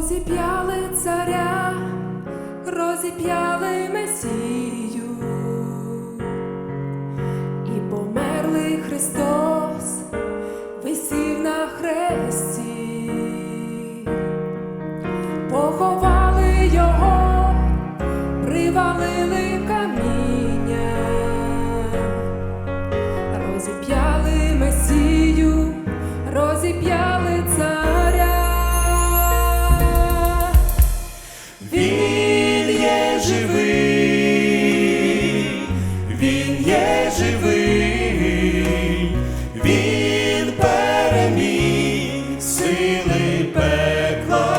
розіп'яли царя, розіп'яли Месію, і померлий Христос висів на хресті, поховали його, привалили каміння, розіп'яли Месію, розіп'яли живий, він переміг сили пекла.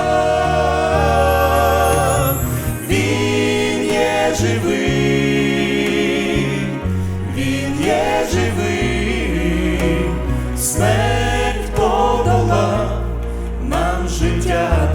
Він є живий, він є живий, смерть подала, нам життя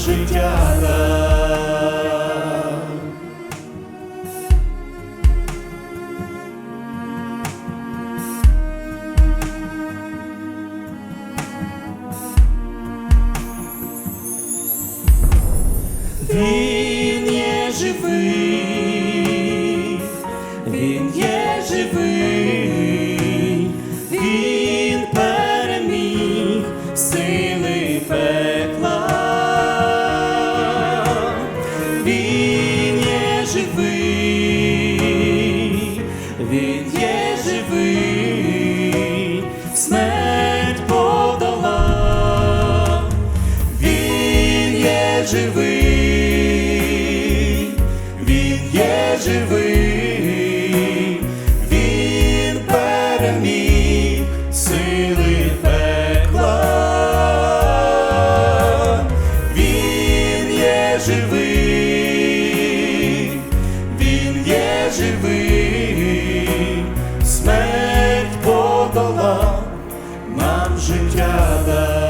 життя дав. Він є живий, він є живий, Живий, він переміг сили пекла. Він є живий, він є живий, смерть подолав, нам життя дав.